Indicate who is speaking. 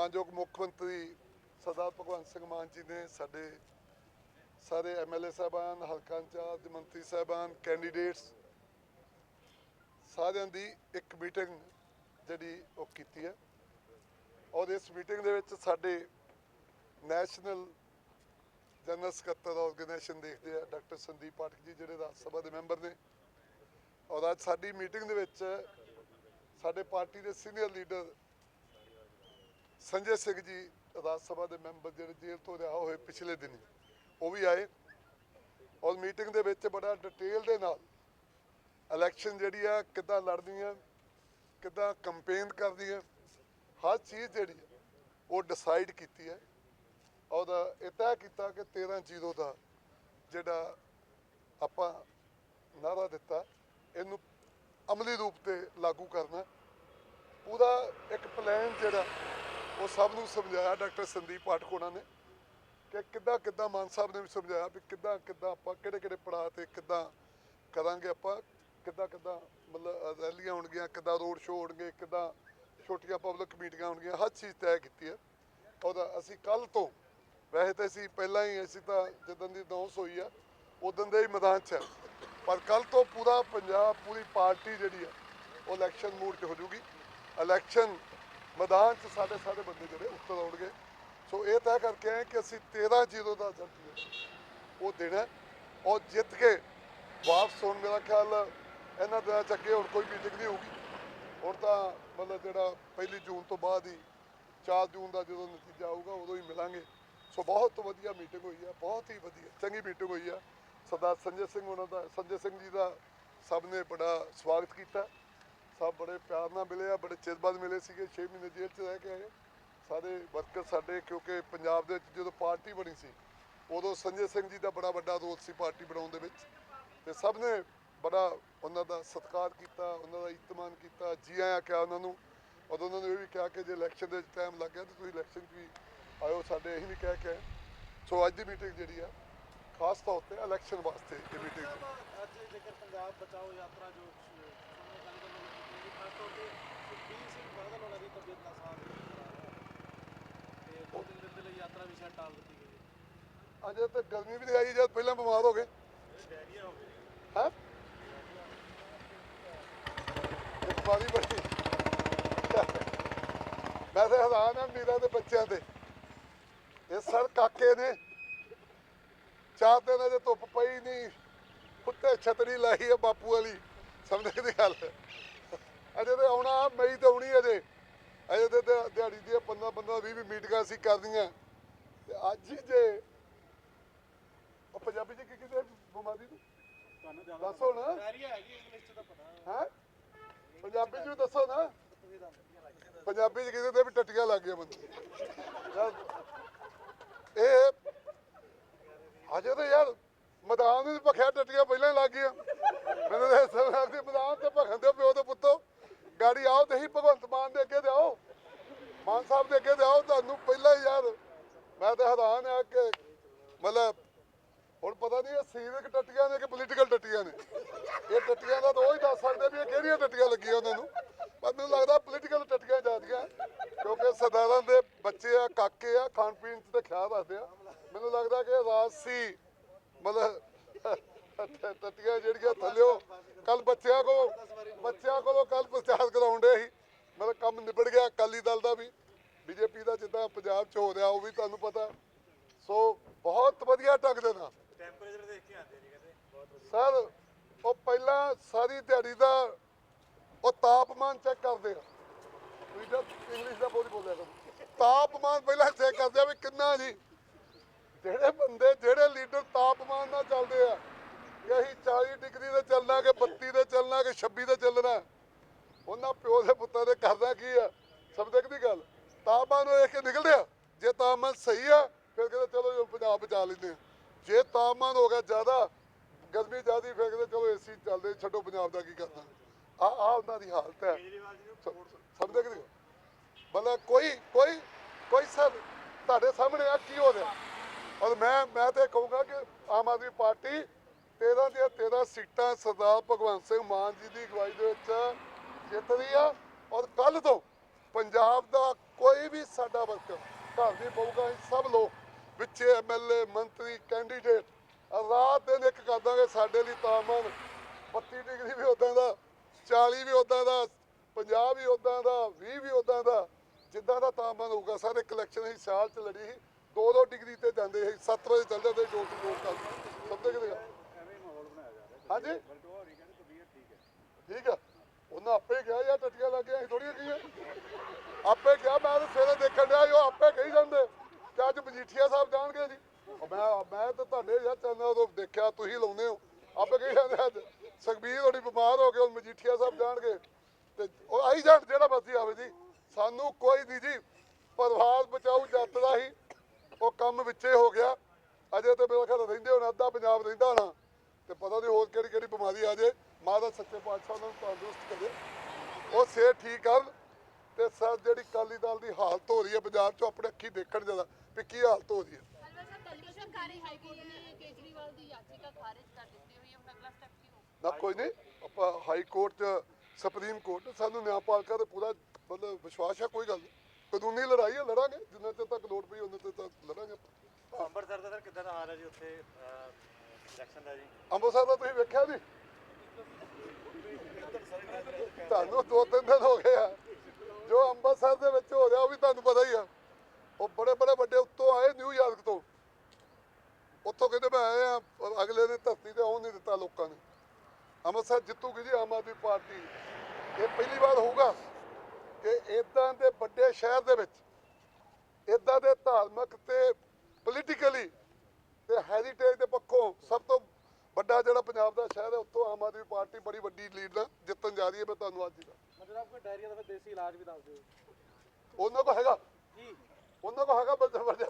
Speaker 1: ਮਾਨਯੋਗ ਮੁੱਖ ਮੰਤਰੀ ਸਰਦਾਰ ਭਗਵੰਤ ਸਿੰਘ ਮਾਨ ਜੀ ਨੇ ਸਾਡੇ ਸਾਰੇ ਐਮਐਲਏ ਸਾਹਿਬਾਨ, ਹਲਕਾ ਇੰਚਾਰਜ, ਮੰਤਰੀ ਸਾਹਿਬਾਨ ਕੈਂਡੀਡੇਟਸ ਸਾਰਿਆਂ ਦੀ ਇੱਕ ਮੀਟਿੰਗ ਜਿਹੜੀ ਉਹ ਕੀਤੀ ਹੈ। ਔਰ ਇਸ ਮੀਟਿੰਗ ਦੇ ਵਿੱਚ ਸਾਡੇ ਨੈਸ਼ਨਲ ਜਨਰਲ ਸਕੱਤਰ ਆਰਗੇਨਾਈਜੇਸ਼ਨ ਦੇਖਦੇ ਆ, ਡਾਕਟਰ ਸੰਦੀਪ ਪਾਠਕ ਜੀ, ਜਿਹੜੇ ਰਾਜ ਸਭਾ ਦੇ ਮੈਂਬਰ ਨੇ। ਔਰ ਅੱਜ ਸਾਡੀ ਮੀਟਿੰਗ ਦੇ ਵਿੱਚ ਸਾਡੇ ਪਾਰਟੀ ਦੇ ਸੀਨੀਅਰ ਲੀਡਰ ਸੰਜੇ ਸਿੰਘ ਜੀ ਰਾਜ ਸਭਾ ਦੇ ਮੈਂਬਰ ਜਿਹੜੇ ਜੇਲ੍ਹ ਤੋਂ ਰਿਹਾ ਹੋਏ ਪਿਛਲੇ ਦਿਨੀ, ਉਹ ਵੀ ਆਏ। ਔਰ ਮੀਟਿੰਗ ਦੇ ਵਿੱਚ ਬੜਾ ਡਿਟੇਲ ਦੇ ਨਾਲ ਇਲੈਕਸ਼ਨ ਜਿਹੜੀ ਆ, ਕਿੱਦਾਂ ਲੜਨੀ ਆ ਕਿੱਦਾਂ ਕੰਪੇਨ ਕਰਦੀ ਹੈ ਹਰ ਚੀਜ਼ ਜਿਹੜੀ ਉਹ ਡਿਸਾਈਡ ਕੀਤੀ ਹੈ। ਔਰ ਇਹ ਤੈਅ ਕੀਤਾ ਕਿ 13 ਜ਼ੀਰੋ ਦਾ ਜਿਹੜਾ ਆਪਾਂ ਨਾਰਾ ਦਿੱਤਾ, ਇਹਨੂੰ ਅਮਲੀ ਰੂਪ ਤੇ ਲਾਗੂ ਕਰਨਾ। ਪੂਰਾ ਇੱਕ ਪਲਾਨ ਜਿਹੜਾ ਉਹ ਸਭ ਨੂੰ ਸਮਝਾਇਆ ਡਾਕਟਰ ਸੰਦੀਪ ਪਾਠਕ ਨੇ ਕਿ ਕਿੱਦਾਂ ਕਿੱਦਾਂ ਮਾਨ ਸਾਹਿਬ ਨੇ ਵੀ ਸਮਝਾਇਆ ਵੀ ਕਿੱਦਾਂ ਕਿੱਦਾਂ ਆਪਾਂ ਕਿਹੜੇ ਕਿਹੜੇ ਪੜਾਅ ਤੇ ਕਿੱਦਾਂ ਕਰਾਂਗੇ ਆਪਾਂ, ਕਿੱਦਾਂ ਕਿੱਦਾਂ ਮਤਲਬ ਰੈਲੀਆਂ ਹੋਣਗੀਆਂ, ਕਿੱਦਾਂ ਰੋਡ ਸ਼ੋਅ ਹੋਣਗੇ, ਕਿੱਦਾਂ ਛੋਟੀਆਂ ਪਬਲਿਕ ਮੀਟਿੰਗਾਂ ਹੋਣਗੀਆਂ, ਹਰ ਚੀਜ਼ ਤੈਅ ਕੀਤੀ ਹੈ। ਔਰ ਅਸੀਂ ਕੱਲ ਤੋਂ, ਵੈਸੇ ਤਾਂ ਅਸੀਂ ਪਹਿਲਾਂ ਹੀ, ਅਸੀਂ ਤਾਂ ਜਦੋਂ ਦੀ ਅਨਾਉਂਸ ਹੋਈ ਆ, ਉਦੋਂ ਦੇ ਹੀ ਮੈਦਾਨ 'ਚ ਹੈ ਪਰ ਕੱਲ ਤੋਂ ਪੂਰਾ ਪੰਜਾਬ, ਪੂਰੀ ਪਾਰਟੀ ਜਿਹੜੀ ਆ, ਉਹ ਇਲੈਕਸ਼ਨ ਮੂਡ 'ਚ ਹੋ ਜੂਗੀ ਇਲੈਕਸ਼ਨ ਮੈਦਾਨ 'ਚ ਸਾਡੇ ਸਾਰੇ ਬੰਦੇ ਜਿਹੜੇ ਉੱਤਰ ਆਉਣਗੇ। ਸੋ ਇਹ ਤੈਅ ਕਰਕੇ ਆਏ ਕਿ ਅਸੀਂ 13 ਜ਼ੀਰੋ ਦਾ ਰਿਜ਼ਲਟ ਉਹ ਦੇਣਾ ਹੈ। ਔਰ ਜਿੱਤ ਕੇ ਵਾਪਸ ਹੋਣ ਮੇਰਾ ਖਿਆਲ ਇਹਨਾਂ ਦਿਨਾਂ 'ਚ ਅੱਗੇ ਹੁਣ ਕੋਈ ਮੀਟਿੰਗ ਨਹੀਂ ਹੋਊਗੀ। ਹੁਣ ਤਾਂ ਮਤਲਬ ਜਿਹੜਾ ਪਹਿਲੀ ਜੂਨ ਤੋਂ ਬਾਅਦ ਹੀ 4 ਜੂਨ ਦਾ ਜਦੋਂ ਨਤੀਜਾ ਆਊਗਾ ਉਦੋਂ ਹੀ ਮਿਲਾਂਗੇ। ਸੋ ਬਹੁਤ ਵਧੀਆ ਮੀਟਿੰਗ ਹੋਈ ਆ, ਬਹੁਤ ਹੀ ਵਧੀਆ, ਚੰਗੀ ਮੀਟਿੰਗ ਹੋਈ ਆ। ਸਰਦਾਰ ਸੰਜੇ ਸਿੰਘ ਉਹਨਾਂ ਦਾ, ਸੰਜੇ ਸਿੰਘ ਜੀ ਦਾ ਸਭ ਨੇ ਬੜਾ ਸਵਾਗਤ ਕੀਤਾ। ਸਭ ਬੜੇ ਪਿਆਰ ਨਾਲ ਮਿਲੇ ਆ, ਬੜੇ ਚਿਰ ਬਾਅਦ ਮਿਲੇ ਸੀਗੇ 6 ਮਹੀਨੇ ਜੇਲ੍ਹ 'ਚ ਰਹਿ ਕੇ ਆਏ। ਸਾਰੇ ਵਰਕਰ ਸਾਡੇ, ਕਿਉਂਕਿ ਪੰਜਾਬ ਦੇ ਵਿੱਚ ਜਦੋਂ ਪਾਰਟੀ ਬਣੀ ਸੀ, ਉਦੋਂ ਸੰਜੇ ਸਿੰਘ ਜੀ ਦਾ ਬੜਾ ਵੱਡਾ ਰੋਲ ਸੀ ਪਾਰਟੀ ਬਣਾਉਣ ਦੇ ਵਿੱਚ। ਤੇ ਸਭ ਨੇ ਬੜਾ ਉਹਨਾਂ ਦਾ ਸਤਿਕਾਰ ਕੀਤਾ, ਉਹਨਾਂ ਦਾ ਇਤਮਾਨ ਕੀਤਾ, ਜੀ ਆਇਆਂ ਕਿਹਾ ਉਹਨਾਂ ਨੂੰ। ਉਦੋਂ ਉਹਨਾਂ ਨੂੰ ਇਹ ਵੀ ਕਿਹਾ ਕਿ ਜੇ ਇਲੈਕਸ਼ਨ ਦੇ ਵਿੱਚ ਟਾਈਮ ਲੱਗ ਗਿਆ ਤਾਂ ਤੁਸੀਂ ਇਲੈਕਸ਼ਨ 'ਚ ਵੀ ਆਇਓ, ਸਾਡੇ ਇਹੀ ਵੀ ਕਹਿ ਕੇ ਆਏ। ਸੋ ਅੱਜ ਦੀ ਮੀਟਿੰਗ ਜਿਹੜੀ ਆ, ਖਾਸ ਤੌਰ ਤੇ ਇਲੈਕਸ਼ਨ ਵਾਸਤੇ ਇਹ ਮੀਟਿੰਗ।
Speaker 2: ਅੱਜ ਜੇਕਰ ਪੰਜਾਬ ਬਚਾਓ ਯਾਤਰਾ ਜੋ ਸ਼੍ਰੋਮਣੀ ਅਕਾਲੀ ਦਲ ਵੱਲੋਂ ਕੀਤੀ ਗਈ ਖਾਸ ਤੌਰ ਤੇ ਸੁਖਬੀਰ ਸਿੰਘ ਬਾਦਲ ਉਹਨਾਂ ਦੀ ਤਬੀਅਤ ਦਾ ਸਾਥ ਨਹੀਂ ਦੇ ਰਿਹਾ ਤੇ ਦੋ ਤਿੰਨ ਦਿਨ ਦੇ ਲਈ ਯਾਤਰਾ ਵੀ ਸ਼ਾਇਦ ਟਾਲ ਦਿੱਤੀ ਗਈ ਹੈ।
Speaker 1: ਅਜੇ ਤੇ ਗਰਮੀ ਵੀ ਆਈ ਜਦ ਪਹਿਲਾਂ ਬਿਮਾਰ ਹੋ ਗਏ।
Speaker 2: ਡੈਰੀਆ ਹੋ ਗਈ
Speaker 1: ਹੈ? ਬਿਮਾਰੀ ਬੜੀ। ਮੈਂ ਤਾਂ ਹੈਰਾਨ ਆ ਮੀਰਾ ਦੇ ਬੱਚਿਆਂ ਤੇ। ਇਹ ਸਰ ਕਾਕੇ ਨੇ। ਚਾਰ ਦਿਨ ਅਜੇ ਧੁੱਪ ਪਈ ਨਹੀਂ। ਉੱਤੇ ਛਤਰੀ ਲਾਈ ਹੈ ਬਾਪੂ ਵਾਲੀ। ਸਮਝੇ ਦੀ ਗੱਲ। ਅਜੇ ਤੇ ਆਉਣਾ ਮਈ ਤੇ ਆਉਣੀ ਅਜੇ। ਅਜੇ ਤੇ ਦਿਹਾ- ਦਿਹਾੜੀ ਦੀਆਂ 15 15 20 20 ਮੀਟਿੰਗਾਂ ਅਸੀਂ ਕਰਦੀਆਂ ਤੇ ਅੱਜ ਹੀ ਜੇ ਉਹ ਪੰਜਾਬੀ ਚ ਕੀ ਕਿਤੇ ਬਿਮਾਰੀ ਨੂੰ?
Speaker 2: ਤੁਹਾਨੂੰ ਜ਼ਿਆਦਾ
Speaker 1: ਦੱਸੋ ਨਾ।
Speaker 2: ਡੈਰੀਆ ਹੈਗੀ ਇੰਗਲਿਸ਼ ਚ ਤਾਂ ਪਤਾ।
Speaker 1: ਹੈ? ਪੰਜਾਬੀ ਚ ਵੀ ਦੱਸੋ ਨਾ। ਪੰਜਾਬੀ ਚ ਕਿਤੇ ਤੇ ਵੀ ਟੱਟੀਆਂ ਲੱਗ ਗਈਆਂ ਬੰਦੇ। ਇਹ ਅਜੇ ਤਾਂ ਯਾਰ ਮੈਦਾਨ ਵਿੱਚ ਭਖਿਆ ਟੱਟੀਆਂ ਪਹਿਲਾਂ ਹੀ ਲੱਗ ਗਈਆਂ। ਮੈਨੂੰ ਤਾਂ ਸਮਝ ਆਉਂਦੀ ਮੈਦਾਨ ਤੇ ਭਖਣ ਦੇ ਪਿਓ ਤੇ ਪੁੱਤੋ। ਗਾੜੀ ਆਓ ਤੇ ਹੀ ਭਗਵੰਤ ਮਾਨ ਦੇ ਅੱਗੇ ਤੇ ਆਓ। ਮਾਨ ਸਾਹਿਬ ਦੇ ਅੱਗੇ ਤੇ ਆਓ ਤੁਹਾਨੂੰ ਪਹਿਲਾਂ ਹੀ ਯਾਰ ਮੈਂ ਤਾਂ ਹੈਰਾਨ ਆ ਕਿ ਮਤਲਬ ਹੁਣ ਪਤਾ ਨਹੀਂ ਇਹ ਸੀਵਿਕ ਟੱਟੀਆਂ ਨੇ ਕਿ ਪੋਲੀਟੀਕਲ ਟੱਟੀਆਂ ਨੇ। ਇਹ ਟੱਟੀਆਂ ਦਾ ਤਾਂ ਉਹ ਹੀ ਦੱਸ ਸਕਦੇ ਵੀ ਇਹ ਕਿਹੜੀਆਂ ਟੱਟੀਆਂ ਲੱਗੀਆਂ ਉਹਨਾਂ ਨੂੰ। ਪਰ ਮੈਨੂੰ ਲੱਗਦਾ ਪੋਲੀਟੀਕਲ ਟੱਟੀਆਂ ਜਾਂਦੀਆਂ ਕਿਉਂਕਿ ਸਰਦਾਰਾਂ ਦੇ ਬੱਚੇ ਆ, ਕਾਕੇ ਆ, ਖਾਣ ਪੀਣ 'ਚ ਤੇ ਖਿਆਲ ਰੱਖਦੇ ਆ। ਮੈਨੂੰ ਲੱਗਦਾ ਕਿ ਰਾਜ ਸੀ, ਮਤਲਬ ਟੱਟੀਆਂ ਜਿਹੜੀਆਂ ਥੱਲਿਓ ਕੱਲ ਬੱਚਿਆਂ ਕੋ ਬੱਚਿਆਂ ਕੋਲੋਂ ਕੱਲ ਪ੍ਰਚਾਰ ਕਰਾਉਂਦੇ ਸੀ। ਮਤਲਬ ਕੰਮ ਨਿਬੜ ਗਿਆ, ਅਕਾਲੀ ਦਲ ਦਾ ਵੀ। ਬੀਜੇਪੀ ਦਾ ਜਿੱਦਾਂ ਪੰਜਾਬ 'ਚ ਹੋ ਰਿਹਾ ਉਹ ਵੀ ਤੁਹਾਨੂੰ ਪਤਾ। ਸੋ ਬਹੁਤ ਵਧੀਆ ਢੰਗ ਦੇ ਨਾਲ।
Speaker 2: ਟੈਂਪਰੇਚਰ ਦੇਖ ਕੇ ਆਉਂਦੇ ਨਹੀਂ ਕਹਿੰਦੇ ਬਹੁਤ ਵਧੀਆ।
Speaker 1: ਸਰ ਉਹ ਪਹਿਲਾਂ ਸਾਰੀ ਦਿਹਾੜੀ ਦਾ ਉਹ ਤਾਪਮਾਨ ਚੈੱਕ ਕਰਦੇ ਆ। ਤੁਸੀਂ ਇੰਗਲਿਸ਼ ਦਾ ਬੋਲ ਬੋਲਿਆ ਕਰੋ। ਤਾਪਮਾਨ ਪਹਿਲਾਂ ਚੈੱਕ ਕਰਦੇ ਆ ਵੀ ਕਿੰਨਾ ਜੀ। ਜਿਹੜੇ ਬੰਦੇ ਜਿਹੜੇ ਲੀਡਰ ਤਾਪਮਾਨ ਨਾਲ ਚੱਲਦੇ ਆ ਕਿ ਅਸੀਂ 40 ਡਿਗਰੀ ਤੇ ਚੱਲਣਾ ਕਿ 32 ਤੇ ਚੱਲਣਾ ਕਿ 26 ਤੇ ਚੱਲਣਾ ਉਹਨਾਂ ਪਿਓ ਦੇ ਪੁੱਤਾਂ ਦੇ ਕਰਦਾ ਕੀ ਆ? ਸਮਝਦੇ ਕਿ ਗੱਲ? ਤਾਪਮਾਨ ਨੂੰ ਦੇਖ ਕੇ ਨਿਕਲਦੇ ਆ। ਜੇ ਤਾਪਮਾਨ ਸਹੀ ਆ, ਫਿਰ ਕਹਿੰਦੇ ਚਲੋ ਪੰਜਾਬ ਬਚਾ ਲੈਂਦੇ ਆ। ਜੇ ਤਾਪਮਾਨ ਹੋ ਗਿਆ ਜ਼ਿਆਦਾ, ਗਰਮੀ ਜ਼ਿਆਦੀ, ਫਿਰ ਕਹਿੰਦੇ ਚਲੋ ਏਸੀ ਚੱਲਦੇ, ਛੱਡੋ ਪੰਜਾਬ ਦਾ ਕੀ ਕਰਨਾ। ਆ ਆ ਉਹਨਾਂ ਦੀ ਹਾਲਤ ਹੈ। ਸਮਝਦੇ ਕਿ ਨਹੀਂ? ਕੋਈ ਕੋਈ ਕੋਈ ਸਰ ਤੁਹਾਡੇ ਸਾਹਮਣੇ ਆ, ਕੀ ਹੋ ਰਿਹਾ? ਔਰ ਮੈਂ ਮੈਂ ਤੇ ਕਹੂੰਗਾ ਕਿ ਆਮ ਆਦਮੀ ਪਾਰਟੀ 13 ਦੀਆਂ 13 ਸੀਟਾਂ ਸਰਦਾਰ ਭਗਵੰਤ ਸਿੰਘ ਮਾਨ ਜੀ ਦੀ ਅਗਵਾਈ ਦੇ ਵਿੱਚ ਜਿੱਤ ਰਹੀ ਆ। ਔਰ ਕੱਲ ਤੋਂ ਪੰਜਾਬ ਦਾ ਕੋਈ ਵੀ ਵੀ ਸਾਡਾ ਵਰਕਰ ਘਰ ਦੀ ਬਹੂਗਾ ਅਸੀਂ ਸਭ ਲੋਕ ਵਿੱਚੇ ਐਮਐਲਏ ਮੰਤਰੀ ਕੈਂਡੀਡੇਟ ਰਾਤ ਦਿਨ ਇੱਕ ਕਰ ਦਾਂਗੇ ਸਾਡੇ ਲਈ ਤਾਪਮਾਨ 32 ਡਿਗਰੀ ਵੀ ਉਦਾਂ ਦਾ 40 ਵੀ ਉਦਾਂ ਦਾ 50 ਵੀ ਉਦਾਂ ਦਾ 20 ਵੀ ਉਦਾਂ ਦਾ ਜਿੱਦਾਂ ਦਾ ਤਾਪਮਾਨ ਹੋਊਗਾ। ਸਾਰੇ ਕਲੈਕਸ਼ਨ ਅਸੀਂ ਸਾਲ ਚ ਲੜੀ ਸੀ। 2-2 ਡਿਗਰੀ ਤੇ ਜਾਂਦੇ ਸੀ। 7 ਵਜੇ ਚੱਲ ਜਾਂਦੇ ਟੂ ਡੋਰ ਕਰ ਕਿਤੇ
Speaker 2: ਬਣਾਇਆ ਜਾ ਰਿਹਾ।
Speaker 1: ਹਾਂਜੀ?
Speaker 2: ਠੀਕ ਹੈ।
Speaker 1: ਉਹਨਾਂ ਆਪੇ ਕਿਹਾ, ਯਾਰ ਟੱਟੀਆਂ ਲੱਗ ਗਈਆਂ ਥੋੜੀਆਂ ਕੀਆਂ ਆਪੇ ਕਿਹਾ, ਮੈਂ ਤਾਂ ਸਵੇਰੇ ਦੇਖਣ ਡਿਆ ਉਹ ਆਪੇ ਕਹੀ ਜਾਂਦੇ। ਕਿ ਅੱਜ ਮਜੀਠੀਆ ਸਾਹਿਬ ਜਾਣਗੇ ਜੀ। ਮੈਂ ਮੈਂ ਤਾਂ ਤੁਹਾਡੇ ਯਾਰ ਚੈਨਲ ਤੋਂ ਦੇਖਿਆ, ਤੁਸੀਂ ਲਾਉਂਦੇ ਹੋ। ਆਪੇ ਕਹੀ ਜਾਂਦੇ ਅੱਜ। ਸੁਖਬੀਰ ਥੋੜੀ ਬਿਮਾਰ ਹੋ ਗਏ ਹੁਣ ਮਜੀਠੀਆ ਸਾਹਿਬ ਜਾਣਗੇ। ਤੇ ਉਹ ਆਈ ਜਾਣ, ਜਿਹੜਾ ਮਰਜ਼ੀ ਆਵੇ ਜੀ। ਸਾਨੂੰ ਕੋਈ ਨਹੀਂ ਜੀ ਪਰਿਵਾਰ ਬਚਾਊ ਯਾਤਰਾ ਹੀ ਉਹ ਕੰਮ ਵਿੱਚੇ ਹੋ ਗਿਆ ਅਜੇ ਤੇ ਮੇਰੇ ਖਿਆਲ ਰਹਿੰਦੇ ਹੁਣ ਅੱਧਾ ਪੰਜਾਬ ਰਹਿੰਦਾ ਹੋਣਾ ਤੇ ਪਤਾ ਨਹੀਂ ਹੋਰ ਕਿਹੜੀ ਕਿਹੜੀ ਬਿਮਾਰੀ ਆ ਜੇ ਮਾਤਾ ਸੱਚੇ ਪਾਤਸ਼ਾਹ ਉਹਨਾਂ ਨੂੰ ਤੰਦਰੁਸਤ ਕਰੇ। ਉਹ ਸਿਹਤ ਠੀਕ ਕਰਨ ਤੇ ਸਰ ਜਿਹੜੀ ਕਾਲੀ ਦਲ ਦੀ ਹਾਲਤ ਹੋ ਰਹੀ ਹੈ ਪੰਜਾਬ 'ਚ ਆਪਣੇ ਅੱਖੀ ਦੇਖਣ ਜਦਾ ਵੀ ਕੀ ਹਾਲਤ ਹੋ ਰਹੀ ਹੈ।
Speaker 3: ਨੇ ਕੇਜਰੀਵਾਲ ਦੀ ਯਾਚੀਕਾ ਖਾਰਿਜ ਕਰ ਦਿੱਤੀ ਹੋਈ ਹੈ। ਹੁਣ ਅਗਲਾ ਸਟੈਪ ਕੀ ਹੋਊ?
Speaker 1: ਨਾ ਕੋਈ ਨਹੀਂ। ਆਪਾਂ ਹਾਈ ਕੋਰਟ 'ਚ ਸੁਪਰੀਮ ਕੋਰਟ ਸਾਨੂੰ ਨਿਆਂਪਾਲਿਕਾ ਤੇ ਪੂਰਾ ਮਤਲਬ ਵਿਸ਼ਵਾਸ ਹੈ ਕੋਈ ਗੱਲ ਨਹੀਂ। ਕਾਨੂੰਨੀ ਲੜਾਈ ਹੈ ਲੜਾਂਗੇ। ਜਿੰਨਾ ਚਿਰ ਤੱਕ ਲੋੜ ਪਈ ਉਹਨਾਂ ਚਿਰ ਤੱਕ ਲੜਾਂਗੇ ਆਪਾਂ।
Speaker 2: ਅੰਮ੍ਰਿਤਸਰ ਦਾ ਸਰ ਕਿੱਦਾਂ ਦਾ ਹਾਲ ਹੈ ਜੀ ਉੱਥੇ ਇਲੈਕਸ਼ਨ ਦਾ ਜੀ?
Speaker 1: ਅੰਮ੍ਰਿਤਸਰ ਦਾ ਤੁਸੀਂ ਵੇਖਿਆ ਨਹੀਂ ਤੁਹਾਨੂੰ ਦੋ ਤਿੰਨ ਦਿਨ ਹੋ ਗਏ ਆ ਜੋ ਅੰਮ੍ਰਿਤਸਰ ਦੇ ਵਿੱਚ ਹੋ ਰਿਹਾ ਉਹ ਵੀ ਤੁਹਾਨੂੰ ਪਤਾ ਹੀ ਆ ਉਹ ਬੜੇ ਬੜੇ ਵੱਡੇ ਉੱਤੋਂ ਆਏ ਨਿਊਯਾਰਕ ਤੋਂ ਉੱਥੋਂ ਕਹਿੰਦੇ ਮੈਂ ਆਏ ਆ ਪਰ ਅਗਲੇ ਨੇ ਧਰਤੀ ਤੇ ਆਉਣ ਨਹੀਂ ਦਿੱਤਾ ਲੋਕਾਂ ਨੇ ਅੰਮ੍ਰਿਤਸਰ ਜਿੱਤੂਗੀ ਜੀ ਆਮ ਆਦਮੀ ਪਾਰਟੀ। ਇਹ ਪਹਿਲੀ ਵਾਰ ਹੋਊਗਾ ਕਿ ਇਦਾਂ ਦੇ ਵੱਡੇ ਸ਼ਹਿਰ ਦੇ ਵਿੱਚ ਇਦਾਂ ਦੇ ਧਾਰਮਿਕ ਤੇ ਪੋਲੀਟੀਕਲੀ ਤੇ ਹੈਰੀਟੇਜ ਦੇ ਪੱਖੋਂ ਸਭ ਤੋਂ ਵੱਡਾ ਜਿਹੜਾ ਪੰਜਾਬ ਦਾ ਸ਼ਹਿਰ ਹੈ ਉੱਥੋਂ ਆਮ ਆਦਮੀ ਪਾਰਟੀ ਬੜੀ ਵੱਡੀ ਲੀਡ ਨਾਲ ਜਿੱਤਣ ਜਾ ਰਹੀ ਹੈ। ਮੈਂ ਤੁਹਾਨੂੰ ਅੱਜ ਹੀ ਦੱਸ
Speaker 2: ਮਤਲਬ ਕੋਈ ਡਾਇਰੀਆ ਦਾ ਦੇਸੀ ਇਲਾਜ ਵੀ ਦੱਸ ਦਿਓ।
Speaker 1: ਉਹਨਾਂ ਕੋ ਹੈਗਾ।
Speaker 2: ਜੀ
Speaker 1: ਉਹਨਾਂ ਕੋ ਹੈਗਾ ਬੱਚਾ ਬੱਚਾ